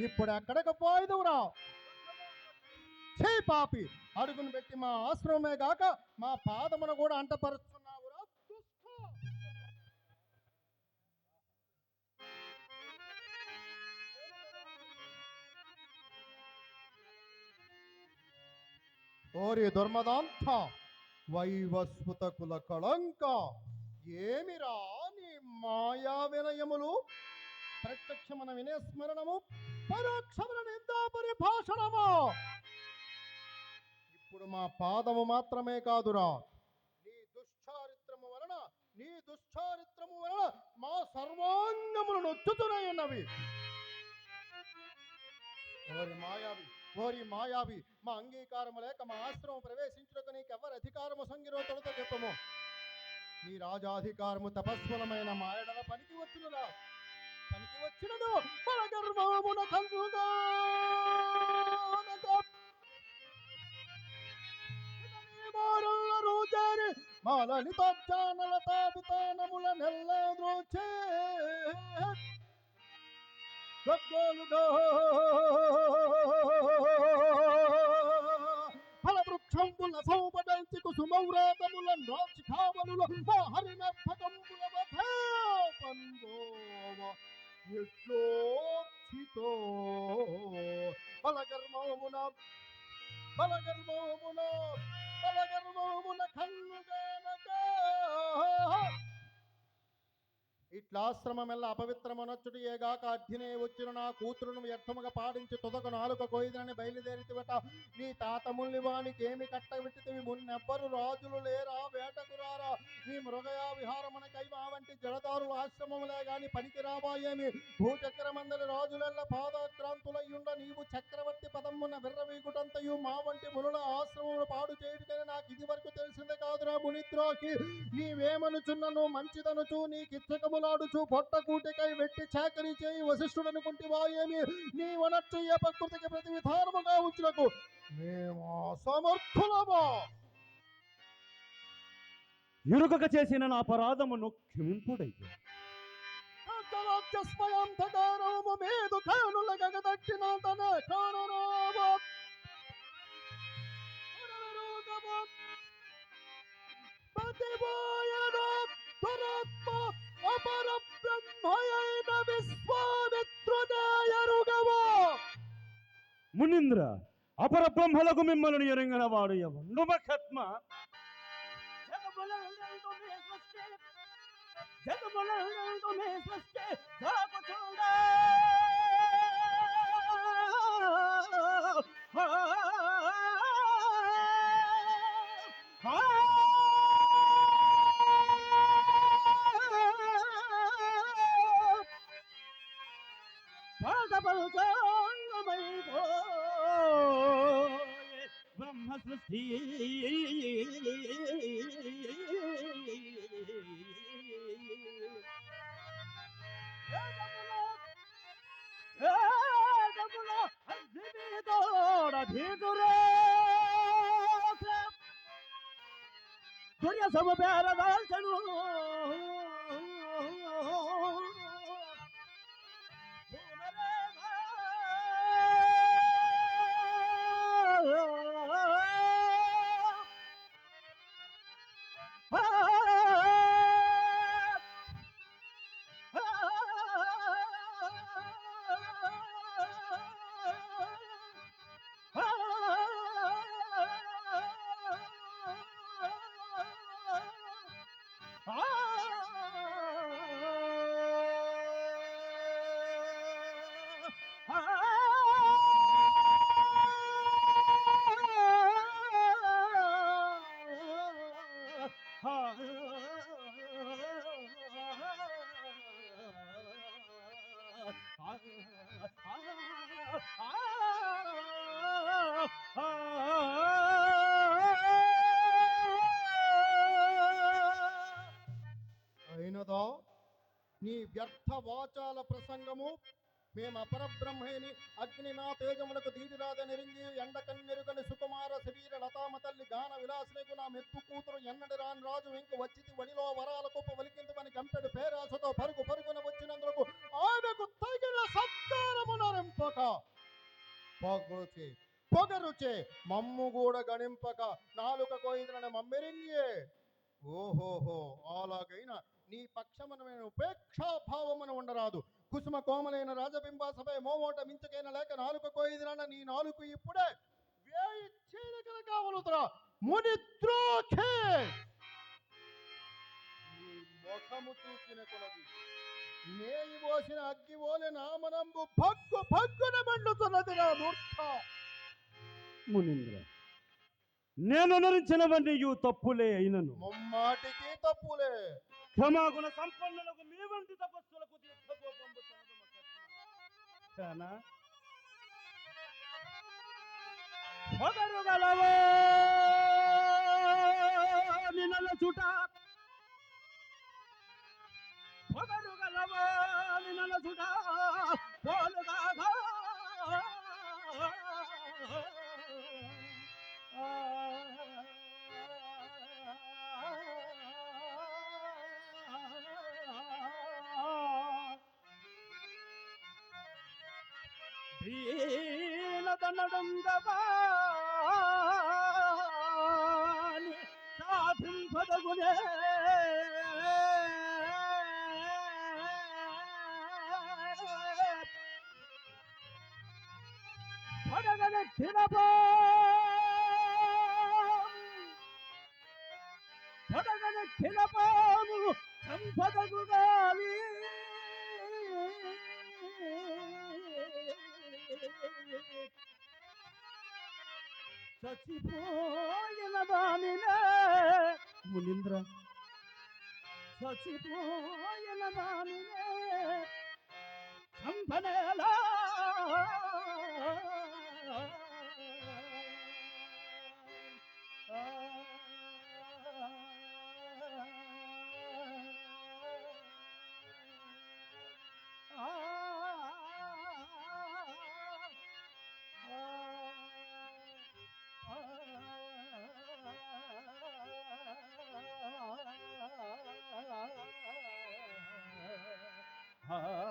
ఇప్పుడు ఎక్కడికి పోయిదువురా చే పాపి అడుగును పెట్టి మా ఆశ్రమమే గాక మా పాదమును కూడా అంటపరుస్తున్నావురా ఓరి దుర్మదాంత వైవస్వత కుల కళంక ఏమిరా నీ మాయా వినయములు? ప్రత్యక్షమన వినేస్మరణము పరోక్షమున నిందా పరిభాషణము. ఇప్పుడు మా పాదము మాత్రమే కాదురా. నీ దుశ్చారిత్రము వలన నీ దుశ్చారిత్రము వలన మా సర్వాంగములు నొచ్చుతున్నాయి ఉన్నవి ఓరి మాయావి ఓరి మాయావి మా అంగీకారము లేక మా ఆశ్రమం ప్రవేశించుటకు నీకు ఎవరి అధికారము సంగిరో తొలత చెప్పము. నీ రాజాధికారము తపస్వలమైన మాయడల పనికి వచ్చునురా. వచ్చినదు మన గర్వమున కలుగుగా రోజారి మా లలితానలతా వితానముల నెల్ల ద్రోచే గగ్గోలుగా ఫలవృక్షంబుల సౌపడంచి కుసుమౌరాతముల నోచి కావలులో మా ఎట్లోచితో బలగర్మమున బలగర్మమున బలగర్మమున కన్ను గనక ఇట్లాశ్రమమెల్ల అపవిత్రమనొచ్చుడు ఏగాక అధ్యనే వచ్చిన నా కూతురును వ్యర్థముగా పాడించి తుదక నాలుక కొయిదని బయలుదేరితివట. నీ తాతముల్ని వానికి ఏమి కట్టబెట్టితివి మున్నెవ్వరు రాజులు లేరా? వేటకు రారా? నీ మృగయా విహారమునకై మా వంటి జడదారుల ఆశ్రమములే గాని పనికి రాబాయేమి భూచక్రమందరి రాజులెల్ల పాదాక్రాంతులయ్యుండ నీవు చక్రవర్తి పదమ్మున విర్రవీగుటంతయు మా వంటి మునుల ఆశ్రమమును పాడు చేయుటకని నాకు ఇది వరకు తెలిసిందే కాదురా మునిద్రోకి నీవేమనుచున్నను? మంచిదనుచు నీకిచ్చకములాడుచు పొట్టకూటికై వెట్టి చాకరీ చేయి వశిష్ఠుడనుకుంటివా ఏమి నీ వనర్చు ఏ ప్రకృతికి ప్రతి విధానముగా ఉంచుటకు మేము అసమర్థులమా? ఇరుకక చేసిన నా అపరాధమును క్షమింపుడయ్యా. మీదు అపర బ్రహ్మయైన విశ్వామిత్రునేయరుగవో మునీంద్ర అపర బ్రహ్మలకు మిమ్మల్ని ఎరంగిన వాడు ఎవడు సృష్టి দাদা বড় জয় আমার ব্রহ্ম সৃষ্টি। ধরিয়া সব বেড়া দাল వాచాల ప్రసంగము. మేము అపరబ్రహ్మేని అగ్ని నా తేజములకు దీటిరాద నిరింగి ఎండ కన్నెరుగని సుకుమార శరీర లతామ తల్లి గాన విలాసులకు నా మెత్తు కూతురు ఎన్నడి రాని రాజు వెంక వచ్చితి వడిలో వరాల కుప్ప వలికింతమని గంపెడు పేరాసతో పరుగు పరుగున వచ్చినందుకు ఆయనకు తగిన సత్కారము నరింపక. పొగరుచే పొగరుచే మమ్ము కూడా గణింపక. నాలుక కోయిదన మమ్మెరింగే ఓహోహో అలాగైనా నీ పక్షమనమైన ఉపేక్షాభావమున ఉండరాదు. కుసుమ కోమలైన రాజబింబాసపై మోమోట మించకైన లేక నాలుక కోయిదన నీ నాలుక ఇప్పుడే వేయి చీలికల కావలుతురా మునిద్రోఖే నీ ముఖము చూసిన కొలది. నేయి పోసిన అగ్గి ఓలె నామనంబు భగ్గు భగ్గున మండుతున్నది నా మూర్ఖ. మునీంద్ర నేను అనురించినవన్నీ యు తప్పులే అయినను. ముమ్మాటికి తప్పులే. క్షమాగుణ సంపన్నులకు మీ వంటి తపస్సులకు తీర్థకోపంబు తనదు మకత్న. కానా పొగరు గలవో నినల చుట! పొగరు గలవో నినల చుట పోలుగాగా దీనదనడంగవాని సాధింపదగునే. పడగనెత్తినపో పడగనెత్తినపోను మునింద్ర చచ్చిపోయిన దానినే చంపనేలా ha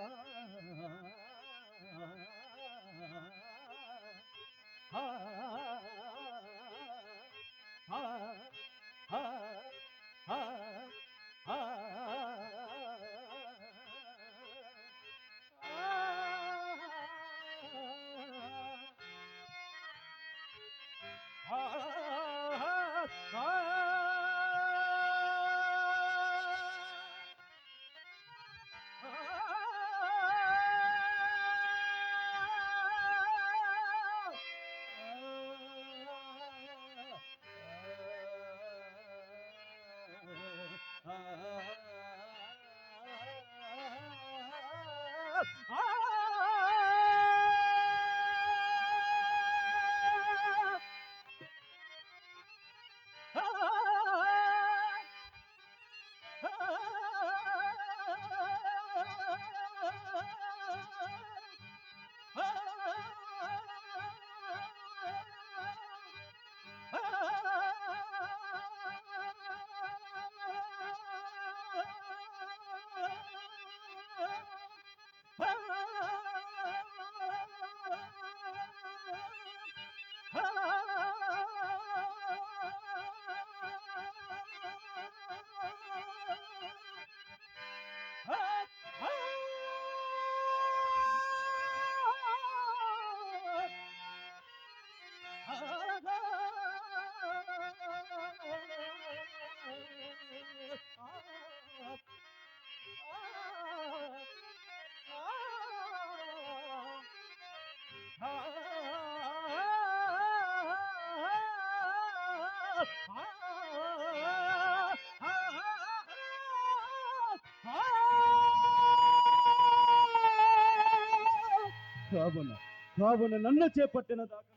కావున కావున నన్ను చేపట్టిన దాకా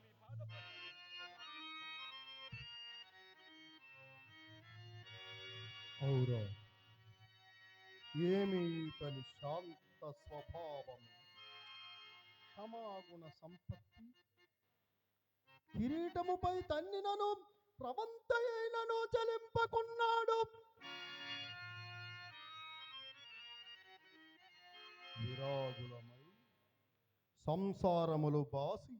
మీ ఏమి ఇతని శాంత స్వభావం సమాగుణ సంపత్తి కిరీటముపై తన్నినను ప్రవంతయైనను చలింపకున్నాడు. విరాగులమై సంసారములు బాసి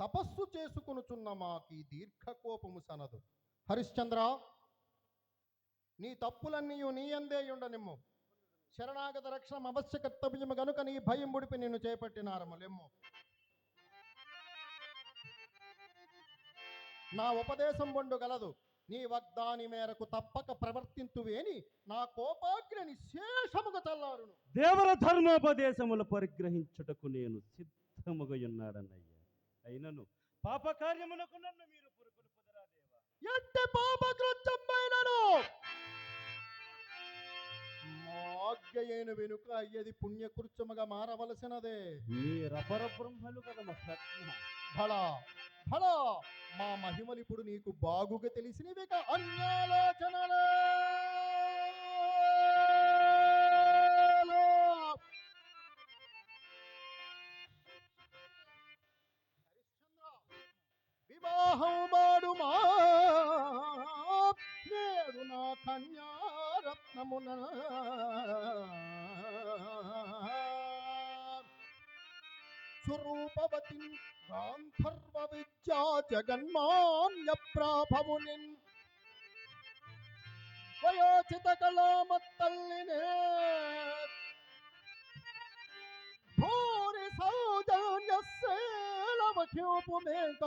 తపస్సు చేసుకునుచున్న మాకి దీర్ఘకోపము సనదు. హరిశ్చంద్ర నీ తప్పులన్నీ నీ అందే ఉండనిమ్ము. శరణాగత రక్షణ అవశ్య కర్తవ్యము గనుక నీ భయం ముడిపి నిన్ను చేపట్టినారము లెమ్ము. నా ఉపదేశం బొండు గలదు. నీ వగ్దాని మేరకు తప్పక ప్రవర్తింతువేని నా కోపాగ్ని శేషముగా చల్లారును. దేవర ధర్మోపదేశములు పరిగ్రహించుటకు నేను సిద్ధముగా ఉన్నాడన్నయ్య అయినను పాప కార్యములకు నన్ను మీరు పురుకులు కుదరా దేవా. ఎట్టి పాపకృత్యమైనను! మాజ్ఞయైన వెనుక అయ్యేది పుణ్యకృత్యముగా మారవలసినదే. మీరపర బ్రహ్మలు కదా భళా భళా మా మహిమలిప్పుడు నీకు బాగుగా తెలిసినవిగా అన్యాలోచనలే. వివాహం మాడుమా నేడు నా కన్యారత్నమున? స్వరూపవతి గాంధర్వ విద్యా జగన్మాన్య ప్రాభవునిన్ వయోచిత కళామత్తల్లినే భూరి సౌజన్య సౌజన్యశీలమఖ్యోపుమేక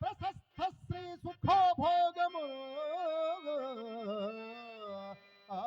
ప్రశస్త శ్రీ సుఖభోగము ఆ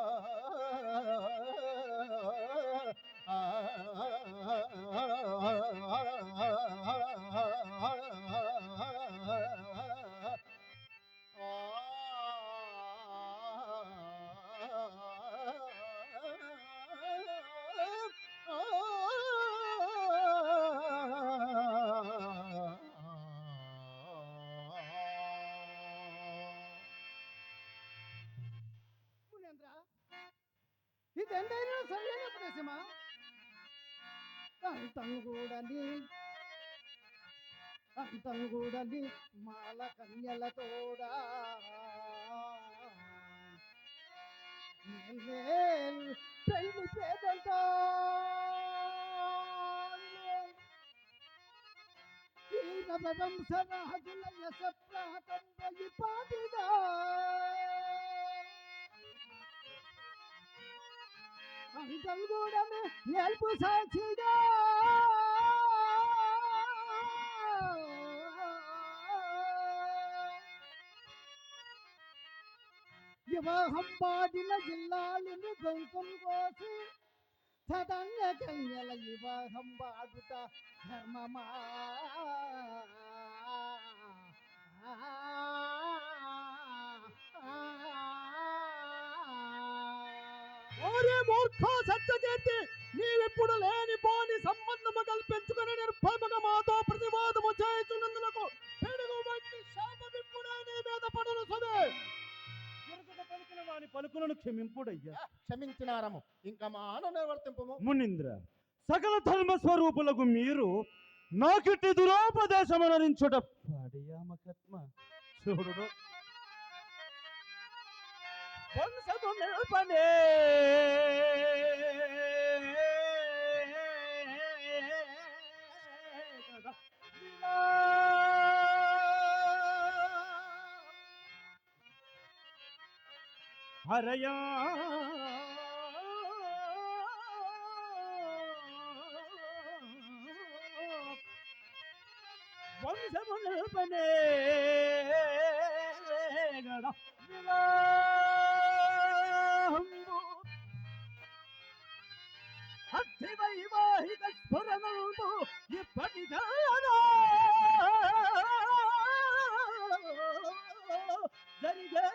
తండ్రి సమయమా అంతంగూడని అంతంగూడని మాల కన్యల తోడా. పెళ్ళి పేదంటా సంసరాజుల యశ ప్రాకంబలి పాటిదా అంతం కూడా ఎల్పు సాక్షిగా. వివాహం పాడిన జిల్లాలను గొంతం కోసి సదంగ కన్యల వివాహం పాడుట ధర్మమా? ఓరే మూర్ఖ సత్యకీర్తి నీవిప్పుడు లేని పోని సంబంధము కల్పించుకుని నిర్భయముగా మాతో ప్రతివాదము చేయుచున్నందులకు పెడుగు వంటి శాపమిప్పుడే నీ మీద పడును సదే దొరకక పలుకుల వాని పలుకులను క్షమింపుడయ్యా. క్షమించినారము. ఇంకా మా ఆన నిర్వర్తింపము మునింద్ర సకల ధర్మ స్వరూపులకు మీరు నాకిట్టి దురోపదేశమనరించుట పాడియామకత్మ చూడు వంశము నిల్పనే హరయా వంశము నిల్పనే గడ విలాహంబు అతి వైవాహిక స్ఫురణంబు ఇప్పటిదానా జరిగే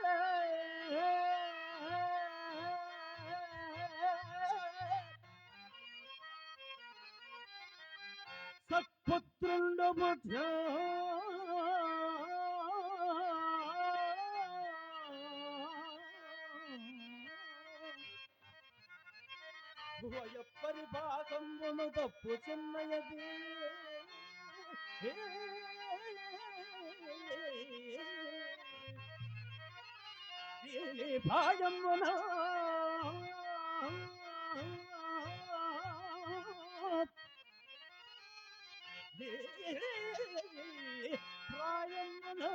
సత్పుత్రుండు మధ్య ఎప్పటి భాగమును తప్పు చిన్నయది భాగమున సాయమును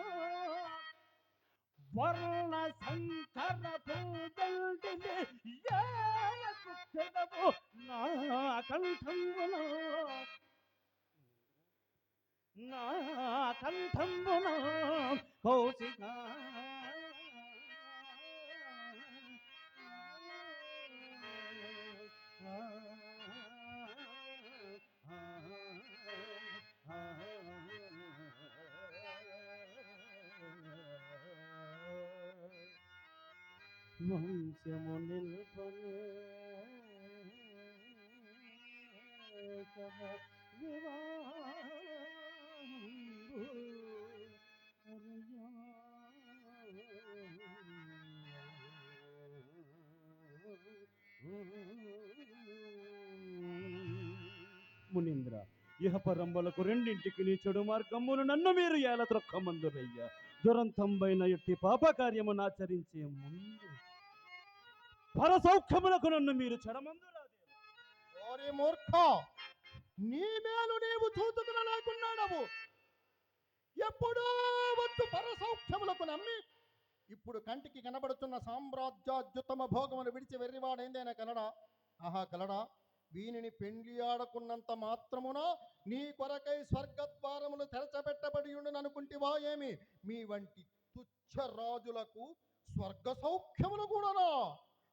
వర్ణ సంకర పూజల్టిని ఏలకుచ్చదము నా కంఠంబును. నా కంఠంబును. కౌశిక వంశము నిల్పనే మునీంద్ర ఇహపరంబలకు రెండింటికి నీ చెడు మార్గమును నన్ను మీరు ఏల త్రొక్కమందురయ్యా దురంతంబైన ఎట్టి పాపకార్యమును ఆచరించే ముందు పరసౌఖ్యమునకు నన్ను మీరు చెడమందురాదే ఓరి మూర్ఖ నీ మేలు నీవు చూతుకున లేకున్నాడవు ఎప్పుడో వద్దు పరసౌఖ్యములకు నమ్మి ఇప్పుడు కంటికి కనబడుతున్న సామ్రాజ్యాద్యుత్తమ భోగమును విడిచి వెర్రివాడైందేనా కలడా ఆహా కలడా వీనిని పెండ్లి ఆడకున్నంత మాత్రమున నీ కొరకై స్వర్గద్వారములు తెరచబెట్టబడి ఉండుననుకుంటివా ఏమి? మీ వంటి తుచ్చ రాజులకు స్వర్గ సౌఖ్యములు కూడానా?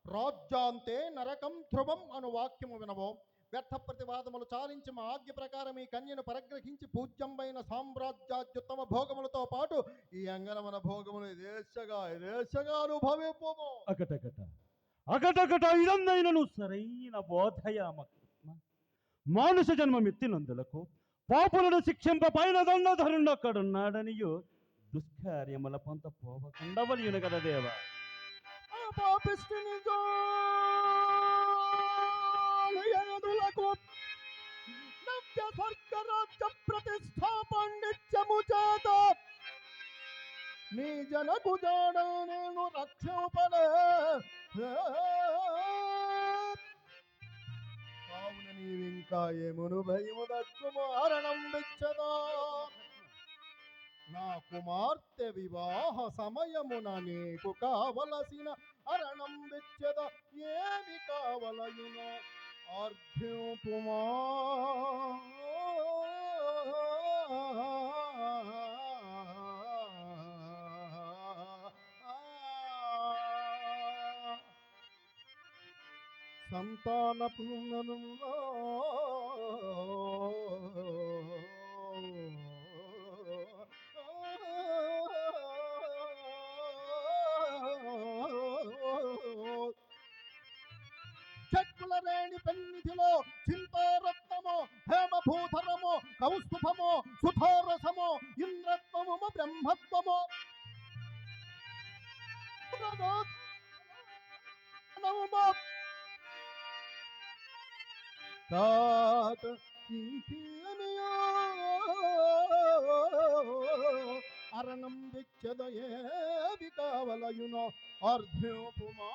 రాజ్యాంతే నరకం ధ్రువం అను వాక్యము వినవో. వ్యర్థ ప్రతివాదములు చాలించి మా ఆజ్ఞ ప్రకారం ఈ కన్యను పరిగ్రహించి పూజ్యంబైన సామ్రాజ్యాత్యుత్తమ భోగములతో పాటు ఈ అంగనమన భోగములు దేశగా దేశగా అనుభవిపోము. అకటకట అకటకట ఇదందైనను సరైన బోధయామ మానుష జన్మమెత్తినందులకు పాపులను శిక్షింప పైన దండధరుణ్ణొక్కడున్నాడనియు దుష్కార్యముల పొంత పోవకుండా వలియును కదా దేవా. పాపిష్టిని నవ్య స్వర్గరాజ్య ప్రతిష్టాపాండిత్యము చేత నీ జనకు జాడ నేను రక్షపడే కావున నీవింకా ఏమును భయము దక్కుము అరణం విచ్చదా? నా కుమార్తె వివాహ సమయమున నీకు కావలసిన అరణం విచ్చద ఏమి కావలయున? అర్ఘ్యుపుమా సంతాన పుంగను కౌస్తుభము సుధారసము ఇంద్రత్వము బ్రహ్మత్వము. నవమో అరణం విచ్చద ఏవి అర్ధ్యోపుమా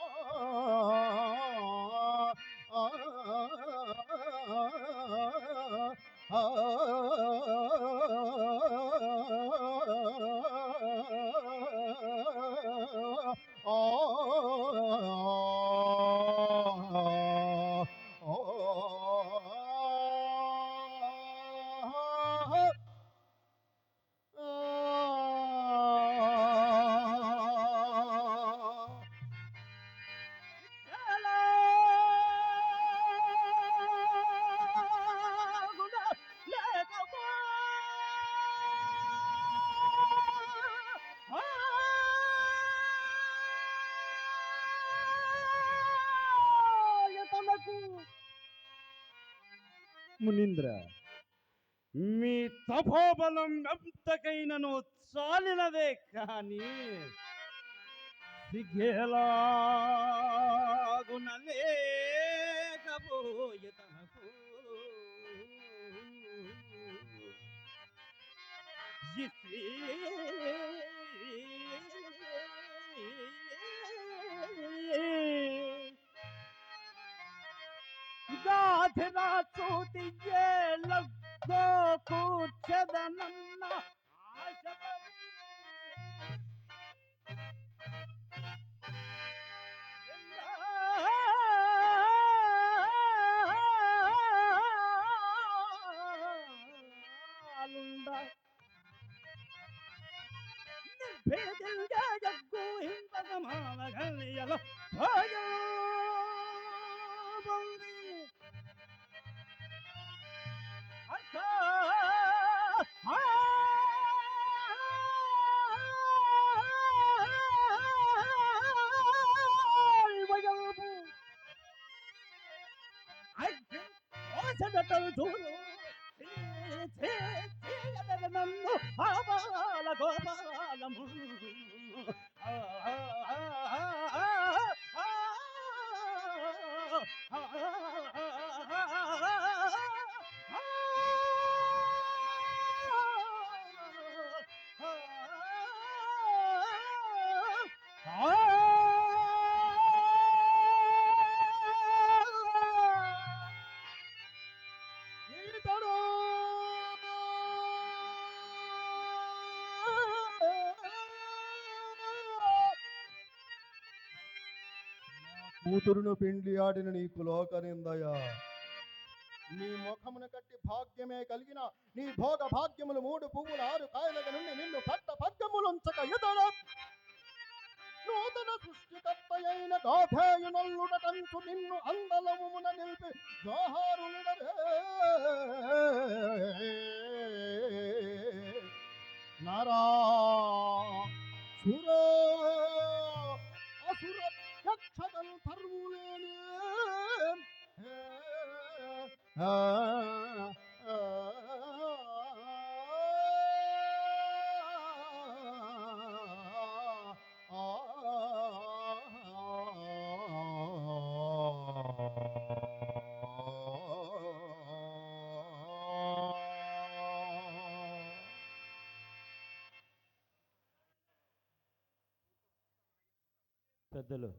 మునీంద్ర. మీ తపోబలం ఎంతకైనను చాలినదే కానీ సిగ్గేలాగునలేకపోయే తనకు. ఈ గాధిరా చూతి ఏళ్ళో కూర్చదనన్న చూడు గోపాల గోపాలము కూతురును పిండి ఆడిన నీకు లోకనిందయా? నీ ముఖమును కట్టి భాగ్యమే కలిగిన నీ భోగ భాగ్యములు మూడు పువ్వులు ఆరు కాయలుగా నుండి నిన్ను పట్ట పగ్గములుంచక ఇతడ నూతన సృష్టికర్త అయిన గాధేయునల్లుడటంచు నిన్ను అందలమున నిలిపి జోహారులిడరే. నరా సుర పెద్దలు.